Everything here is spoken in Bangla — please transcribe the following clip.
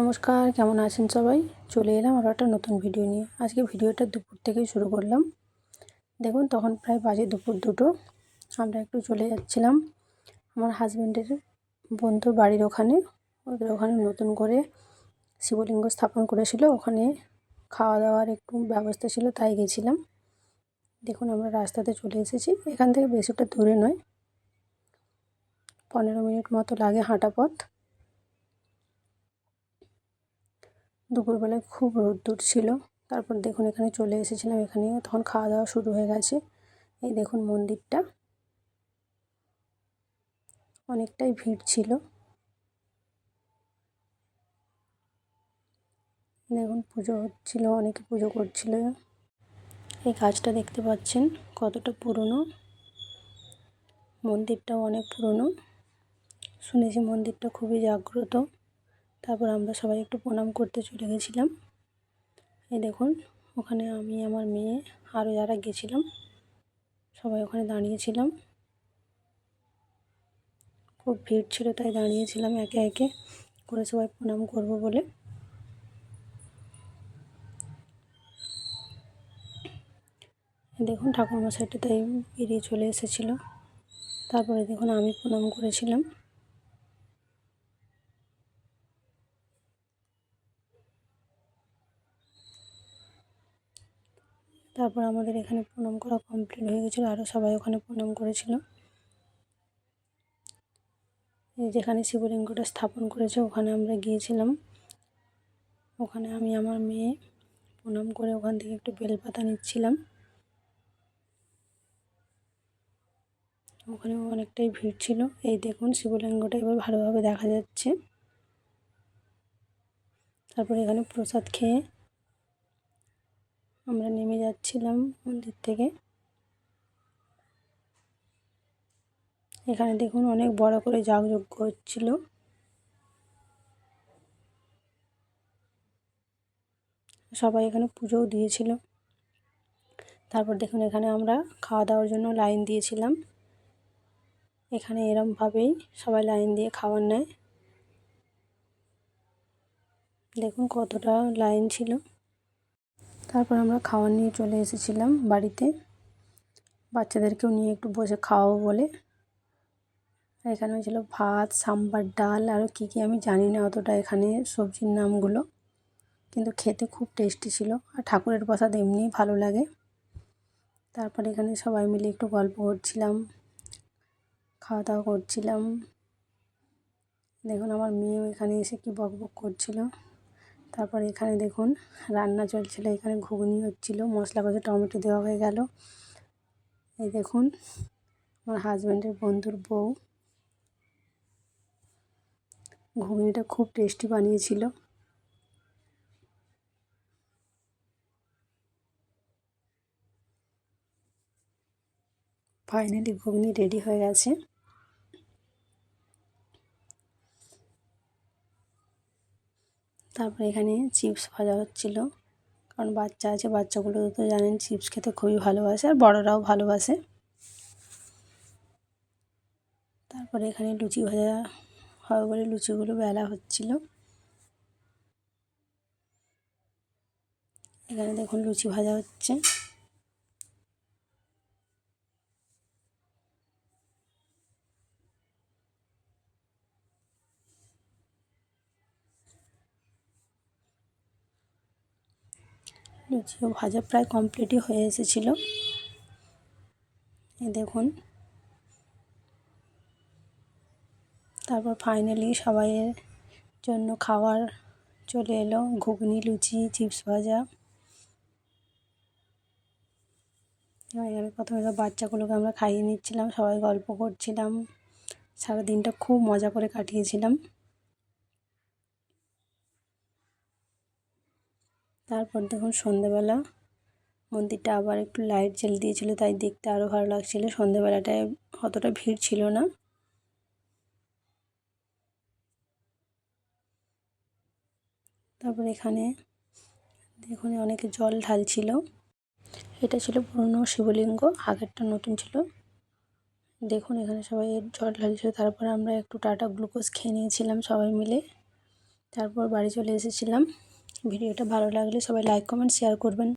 নমস্কার, কেমন আছেন সবাই? চলে এলাম আরও একটা নতুন ভিডিও নিয়ে। আজকে ভিডিওটা দুপুর থেকেই শুরু করলাম। দেখুন, তখন প্রায় বাজে দুপুর দুটো। আমরা একটু চলে যাচ্ছিলাম আমার হাজব্যান্ডের বন্ধুর বাড়ির ওখানে। ওদের ওখানে নতুন করে শিবলিঙ্গ স্থাপন করেছিল। ওখানে খাওয়া দাওয়ার একটু ব্যবস্থা ছিল, তাই গেছিলাম। দেখুন, আমরা রাস্তাতে চলে এসেছি। এখান থেকে বেশিটা দূরে নয়। পনেরো মিনিট মতো লাগে হাঁটা পথ। দুপুরবেলায় খুব রোদ্দুর ছিল। তারপর দেখুন এখানে চলে এসেছিলাম এখানে তখন খাওয়া দাওয়া শুরু হয়ে গেছে। এই দেখুন মন্দিরটা। অনেকটাই ভিড় ছিল। দেখুন পুজো হচ্ছিল, অনেকে পুজো করছিল। এই গাছটা দেখতে পাচ্ছেন কতটা পুরনো। মন্দিরটাও অনেক পুরনো। শুনেছি মন্দিরটা খুবই জাগ্রত। তারপর আমরা সবাই একটু প্রণাম করতে চলে গেছিলাম। এই দেখুন, ওখানে আমি, আমার মেয়ে আরও যারা গেছিলাম, সবাই ওখানে দাঁড়িয়েছিলাম। খুব ভিড় ছিল, তাই দাঁড়িয়েছিলাম একে একে করে সবাই প্রণাম করব বলে। দেখুন, ঠাকুরমশাইটা তাই বেরিয়ে চলে এসেছিল। তারপরে দেখুন, আমি প্রণাম করেছিলাম। তারপর আমাদের এখানে প্রণাম করা কমপ্লিট হয়ে গেছিল আরও সবাই ওখানে প্রণাম করেছিল। যেখানে শিবলিঙ্গটা স্থাপন করেছে, ওখানে আমরা গিয়েছিলাম। ওখানে আমি, আমার মেয়ে প্রণাম করে ওখান থেকে একটু বেলপাতা নিচ্ছিলাম। ওখানে অনেকটাই ভিড় ছিল। এই দেখুন, শিবলিঙ্গটা এবার ভালোভাবে দেখা যাচ্ছে। তারপর এখানে প্রসাদ খেয়ে আমরা নেমে যাচ্ছিলাম মন্দির থেকে। এখানে দেখুন অনেক বড় করে যাগযজ্ঞ হচ্ছিল। সবাই এখানে পুজোও দিয়েছিল। তারপর দেখুন এখানে আমরা খাওয়া দাওয়ার জন্য লাইন দিয়েছিলাম। এখানে এরমভাবেই সবাই লাইন দিয়ে খাবার নেয়। দেখুন কতটা লাইন ছিল। তারপর আমরা খাওয়ার নিয়ে চলে এসেছিলাম বাড়িতে। বাচ্চাদেরকেও নিয়ে একটু বসে খাওয়াবো বলে। এখানে হয়েছিল ভাত, সাম্বার, ডাল, আরও কী কী আমি জানি না অতটা এখানে সবজির নামগুলো। কিন্তু খেতে খুব টেস্টি ছিল। আর ঠাকুরের প্রসাদ এমনিই ভালো লাগে। তারপর এখানে সবাই মিলে একটু গল্প করছিলাম খাওয়া দাওয়া করছিলাম। দেখুন আমার মেয়েও এখানে এসে কি বক বক করছিল। তারপর এখানে দেখুন রান্না চলছিল, এখানে ঘুগনি হচ্ছিল, মশলা কষে, টমেটো দেওয়া হয়ে গেল। এই দেখুন আমার হাজব্যান্ডের বন্ধুর বউ। ঘুগনিটা খুব টেস্টি বানিয়েছিল। ফাইনালি ঘুগনি রেডি হয়ে গেছে। তারপরে এখানে চিপস ভাজা হচ্ছিল। কারণ বাচ্চা আছে, বাচ্চাগুলো তো জানেন চিপস খেতে খুবই ভালোবাসে আর বড়োরাও ভালোবাসে। তারপরে এখানে লুচি ভাজা হবে বলে লুচিগুলো বেলা হচ্ছিল। এখানে দেখুন লুচি ভাজা হচ্ছে। লুচিও ভাজা প্রায় কমপ্লিটই হয়ে এসেছিল। এই দেখুন। তারপর ফাইনালি সবাইয়ের জন্য খাবার চলে এলো ঘুগনি, লুচি, চিপস ভাজা। এখানে প্রথমে তো বাচ্চাগুলোকে আমরা খাইয়ে নিচ্ছিলাম, সবাই গল্প করছিলাম। সারা দিনটা খুব মজা করে কাটিয়েছিলাম। তারপর দেখুন সন্ধেবেলা মন্দিরটা আবার একটু লাইট জ্বেলে দিয়েছিল, তাই দেখতে আরও ভালো লাগছিল। সন্ধেবেলাটায় অতটা ভিড় ছিল না। তারপর এখানে দেখুন অনেকে জল ঢালছিল। এটা ছিল পুরনো শিবলিঙ্গ, আগেরটা নতুন ছিল। দেখুন এখানে সবাই জল ঢালছিল। তারপর আমরা একটু টাটা গ্লুকোজ খেয়ে নিয়েছিলাম সবাই মিলে। তারপর বাড়ি চলে এসেছিলাম। ভিডিওটা ভালো লাগলে সবাই লাইক কমেন্ট শেয়ার করবেন।